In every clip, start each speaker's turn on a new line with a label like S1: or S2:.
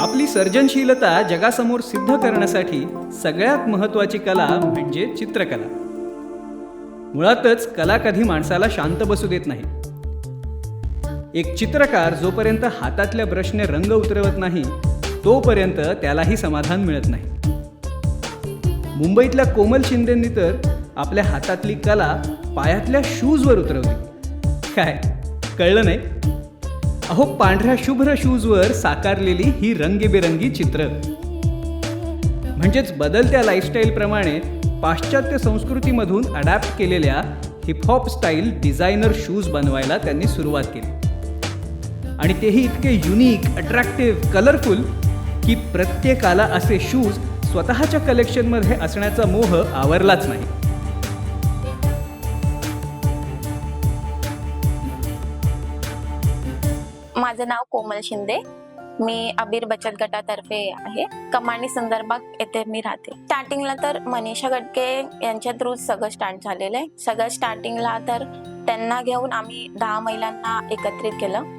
S1: आपली सर्जनशीलता जगासमोर सिद्ध करण्यासाठी सगळ्यात महत्त्वाची कला म्हणजे चित्रकला. मुळातच कला कधी माणसाला शांत बसू देत नाही. एक चित्रकार जोपर्यंत हातातल्या ब्रशने रंग उतरवत नाही तोपर्यंत त्यालाही समाधान मिळत नाही. मुंबईतल्या कोमल शिंदेंनी तर आपल्या हातातली कला पायातल्या शूजवर उतरवली. काय? कळलं नाही? अहो पांढऱ्या शुभ्र शूजवर साकारलेली ही रंगीबेरंगी चित्र. म्हणजेच बदलत्या लाईफस्टाईलप्रमाणे पाश्चात्य संस्कृतीमधून अडॅप्ट केलेल्या हिपहॉप स्टाईल डिझायनर शूज बनवायला त्यांनी सुरुवात केली. आणि तेही इतके युनिक अट्रॅक्टिव्ह कलरफुल की प्रत्येकाला असे शूज स्वतःच्या कलेक्शनमध्ये असण्याचा मोह आवरलाच नाही.
S2: माझं नाव कोमल शिंदे. मी अबीर बचत गटातर्फे आहे. कमानी संदर्भात येथे मी राहते. स्टार्टिंगला तर मनीषा गटके यांच्या थ्रू सगळं स्टार्ट झालेलं आहे. सगळं स्टार्टिंगला तर त्यांना घेऊन आम्ही दहा महिलांना एकत्रित केलं.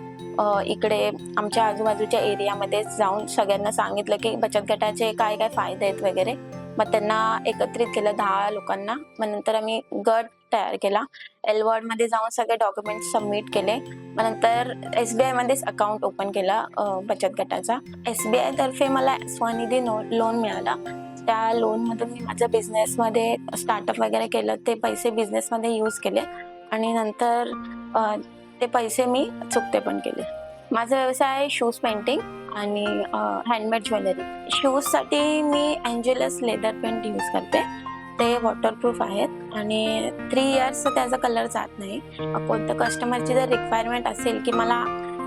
S2: इकडे आमच्या आजूबाजूच्या एरियामध्ये जाऊन सगळ्यांना सांगितलं की बचत गटाचे काय काय फायदे आहेत वगैरे. मग त्यांना एकत्रित केलं दहा लोकांना. मग नंतर आम्ही गट तयार केला. एलवर्डमध्ये जाऊन सगळे डॉक्युमेंट सबमिट केले. मग नंतर एस बी आयमध्येच अकाउंट ओपन केला बचत गटाचा. एस बी आय तर्फे मला स्वनिधी लोन मिळाला. त्या लोनमधून मी माझ्या बिझनेसमध्ये स्टार्टअप वगैरे केलं. ते पैसे बिझनेसमध्ये यूज केले. आणि नंतर ते पैसे मी चुकते पण केले. माझा व्यवसाय आहे शूज पेंटिंग आणि हँडमेड ज्वेलरी शूजसाठी मी अँजेलस लेदर पेंट यूज करते. ते वॉटरप्रूफ आहेत आणि थ्री इयर्स त्याचा कलर जात नाही. कोणत्या कस्टमरची जर रिक्वायरमेंट असेल की मला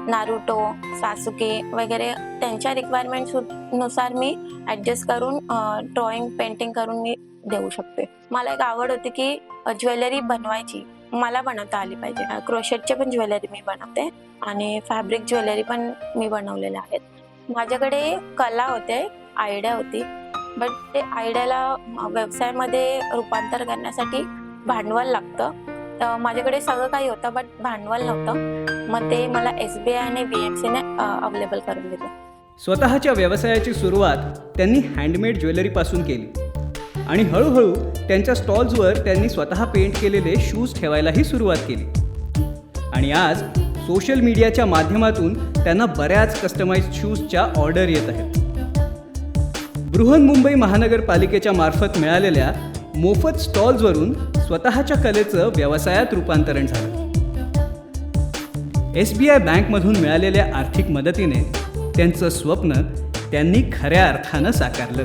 S2: नारुटो सासुके वगैरे त्यांच्या रिक्वायरमेंटनुसार मी ॲडजस्ट करून ड्रॉइंग पेंटिंग करून मी देऊ शकते. मला एक आवड होती की ज्वेलरी बनवायची. मला बनवता आली पाहिजे. क्रोशेटचे पण ज्वेलरी मी बनवते आणि फॅब्रिक ज्वेलरी पण मी बनवलेल्या आहेत. माझ्याकडे कला होते आयडिया होती. बट ते आयडियाला व्यवसायामध्ये रूपांतर करण्यासाठी भांडवल लागतं. तर माझ्याकडे सगळं काही होतं बट भांडवल नव्हतं. मग ते मला एस बी आय आणि बी एम सीने अवेलेबल करून दिलं.
S1: स्वतःच्या व्यवसायाची सुरुवात त्यांनी हँडमेड ज्वेलरीपासून केली. आणि हळूहळू त्यांच्या स्टॉल्सवर त्यांनी स्वतः पेंट केलेले शूज ठेवायलाही सुरुवात केली. आणि आज सोशल मीडियाच्या माध्यमातून त्यांना बऱ्याच कस्टमाइज शूजच्या ऑर्डर येत आहेत. बृहन्मुंबई महानगरपालिकेच्या मार्फत मिळालेल्या मोफत स्टॉल्सवरून स्वतःच्या कलेचं व्यवसायात रूपांतरण झालं. एस बी आय बँकमधून मिळालेल्या आर्थिक मदतीने त्यांचं स्वप्न त्यांनी खऱ्या अर्थानं साकारलं.